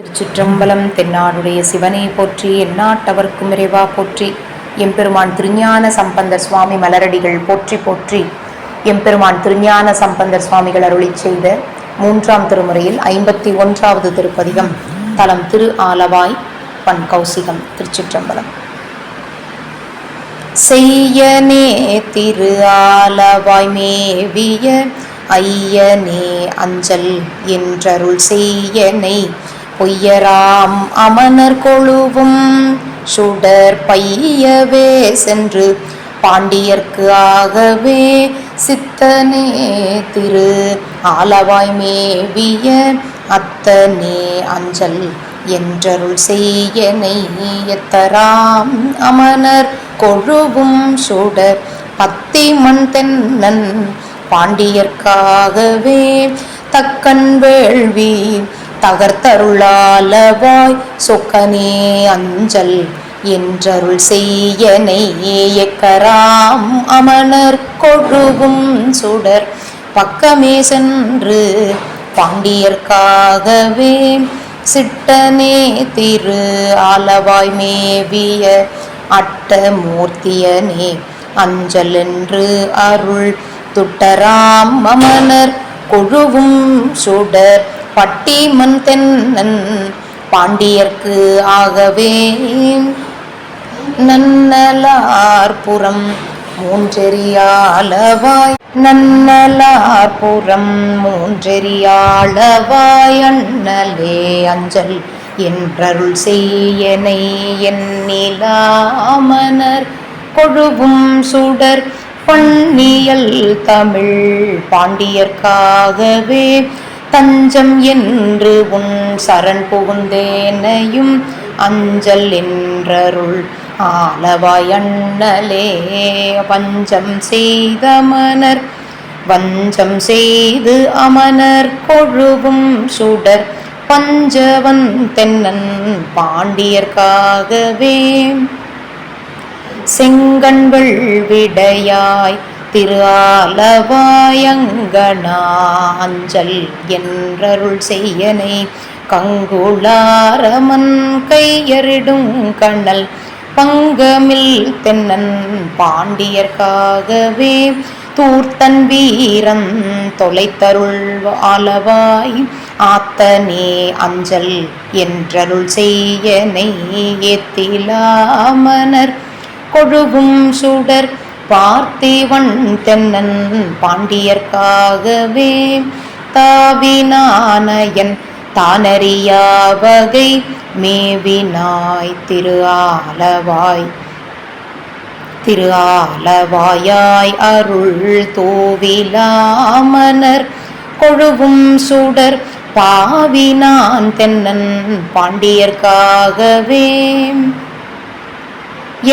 திருச்சிற்றம்பலம் தென்னாடுடைய சிவனை போற்றி எந்நாட்டவர்க்கும் இறைவா போற்றி. எம்பெருமான் திருஞான சம்பந்தர் சுவாமி மலரடிகள் போற்றி போற்றி. எம்பெருமான் திருஞான சம்பந்தர் சுவாமிகள் அருளி செய்த மூன்றாம் திருமுறையில் ஐம்பத்தி ஒன்றாவது திருப்பதிகம் தலம் திரு ஆலவாய் பண் கௌசிகம் திருச்சிற்றம்பலம். செய்யனே திரு ஆலவாய் மேவிய ஐயனே அஞ்சல் என்றருள் செய்யனை. பொய்யராம் அமனர் கொழுவும். சுடர் பையவே சென்று பாண்டியர்க்கு ஆகவே சித்தனே திரு. ஆலவாய் மேவிய அத்தனே அஞ்சல் என்றருள் செய்யனை எத்தராம் அமனர் கொழுவும். சுடர் பத்தி மண் தென்னன் பாண்டியர்க்காகவே தக்கன் வேள்வி தகர்த்தருளாலவாய் சொக்கனே அஞ்சல் என்றருள் செய்யனை எக்கராம் அமனர் கொழுகும் சுடர். பக்கமே சென்று பாண்டியர்க்காகவே சிட்டனே திரு ஆலவாய் மேவிய அட்டமூர்த்தியனே அஞ்சல் என்று அருள். துட்டராம் அமனர் கொழுவும் சுடர். பட்டிமன் தென்னன் பாண்டியர்க்கு ஆகவே. நன்னலார்புறம் மூன்றெறியாளவாய் நன்னலார்புறம் மூன்றெறியாளவாய் அண்ணலே அஞ்சல் என்றருள் செய்யனை எண்ணிலாமனர். கொழுவும் சுடர் பண்ணியல் தமிழ் பாண்டியர்க்காகவே. தஞ்சம் என்று உன் சரண் புகுந்தேனையும் அஞ்சல் என்றருள். ஆலவாய் அண்ணலே வஞ்சம் செய்த மனர் வஞ்சம் செய்து அமனர் கொழுவும் சுடர். பஞ்சவன் தென்னன் பாண்டியர்க்காகவே. செங்கண்கள் விடையாய் திரு ஆலவாயங்கனா அஞ்சல் என்றருள் செய்யனை கங்குளாரமன் கையறிடும் கண்ணல் பங்கமில் தென்னன் பாண்டியர்க்காகவே தூர்த்தன் வீரன் தொலைத்தருள் ஆலவாய் ஆத்தனே அஞ்சல் என்றருள் செய்யனை ஏத்திலாமனர் கொழுகும் சுடர் பார்த்திவன் தென்னன் பாண்டியர்க்காகவே. தாவினானயன் தானறியா வகை மேவினாய் திரு ஆலவாய். திரு ஆலவாயாய் அருள் தோவிலாமனர் கொழுவும் சுடர் பாவினான் தென்னன் பாண்டியர்க்காகவே.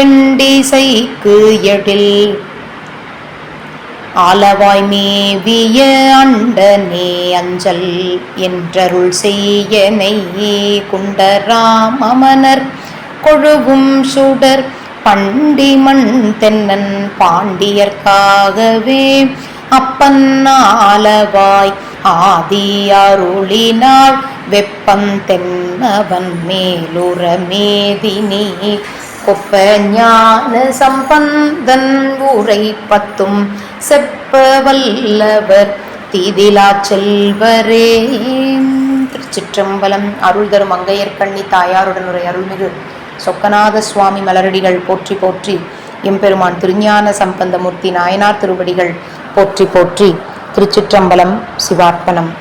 எண்டிசைக்கு எழில். ஆலவாய் மேவிய அண்டனே அஞ்சல் என்றருள் செய்யனை குண்டராம் அமனர் கொழுவும் சுடர் பண்டிமண் தென்னன் பாண்டியர்க்காகவே. அப்பன் ஆலவாய் ஆதி அருளினாள். வெப்பம் தென்னவன் மேலுற மேதினி கொப்ப ஞான சம்பந்தன் ஊரை பத்தும் செப்ப வல்லவர் தீதிலா செல்வரே. திருச்சிற்றம்பலம் அருள் தரும் மங்கையர் கண்ணி தாயாருடன் ஒரு அருள்மிகு. சொக்கநாத சுவாமி மலரடிகள் போற்றி போற்றி. எம்பெருமான் திருஞான சம்பந்தமூர்த்தி நாயனார் திருவடிகள் போற்றி போற்றி. திருச்சிற்றம்பலம் சிவார்ப்பணம்.